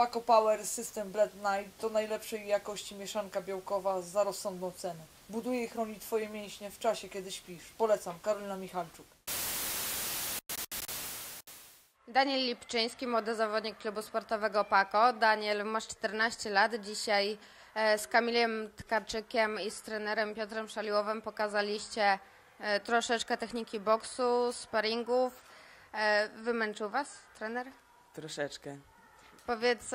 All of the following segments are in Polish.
Paco Power System Blend Night to najlepszej jakości mieszanka białkowa za rozsądną cenę. Buduje i chroni Twoje mięśnie w czasie, kiedy śpisz. Polecam, Karolina Michalczuk. Daniel Lipczyński, młody zawodnik klubu sportowego PAKO. Daniel, masz 14 lat. Dzisiaj e, z Kamilem Tkarczykiem i z trenerem Piotrem Szaliłowem pokazaliście e, troszeczkę techniki boksu, sparingów. E, Wymęczył Was trener? Troszeczkę. Powiedz,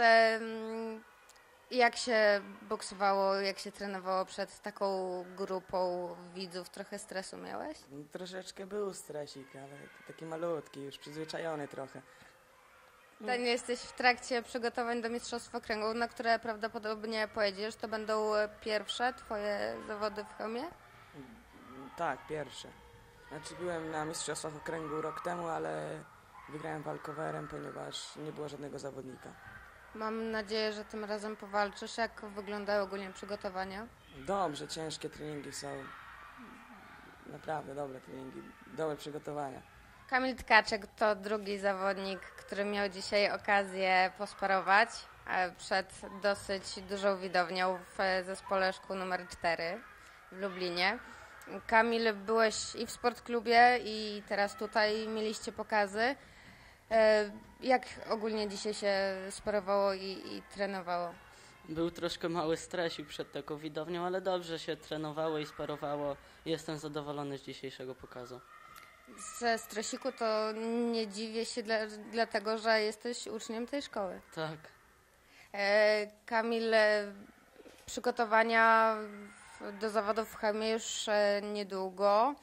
jak się boksowało, jak się trenowało przed taką grupą widzów? Trochę stresu miałeś? Troszeczkę był stresik, ale taki malutki, już przyzwyczajony trochę. Daniel, jesteś w trakcie przygotowań do Mistrzostw Okręgu, na które prawdopodobnie pojedziesz. To będą pierwsze twoje zawody w Chełmie? Tak, pierwsze. Znaczy byłem na Mistrzostwach Okręgu rok temu, ale wygrałem walkowerem, ponieważ nie było żadnego zawodnika. Mam nadzieję, że tym razem powalczysz. Jak wyglądają ogólnie przygotowania? Dobrze, ciężkie treningi są. Naprawdę dobre treningi, dobre przygotowania. Kamil Tkaczek to drugi zawodnik, który miał dzisiaj okazję posparować e, przed dosyć dużą widownią w e, zespole szkół numer 4 w Lublinie. Kamil, byłeś i w sportklubie i teraz tutaj mieliście pokazy. E, Jak ogólnie dzisiaj się sparowało i, i trenowało? Był troszkę mały stresik przed taką widownią, ale dobrze się trenowało i sparowało. Jestem zadowolony z dzisiejszego pokazu. Ze stresiku to nie dziwię się, dla, dlatego że jesteś uczniem tej szkoły. Tak, E, Kamil, e, przygotowania do zawodów w Chełmie już e, niedługo.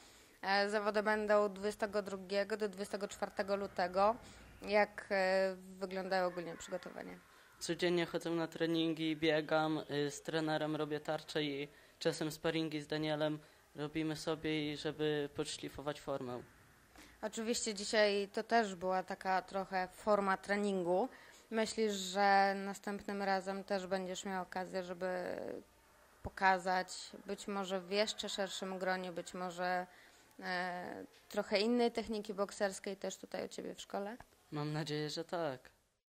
E, Zawody będą 22 do 24 lutego. Jak e, wyglądają ogólnie przygotowania? codziennie chodzę na treningi, biegam, y, z trenerem robię tarcze i czasem sparingi z Danielem robimy sobie, żeby podszlifować formę. Oczywiście dzisiaj to też była taka trochę forma treningu. Myślisz, że następnym razem też będziesz miał okazję, żeby pokazać być może w jeszcze szerszym gronie, być może trochę innej techniki bokserskiej też tutaj u Ciebie w szkole? Mam nadzieję, że tak.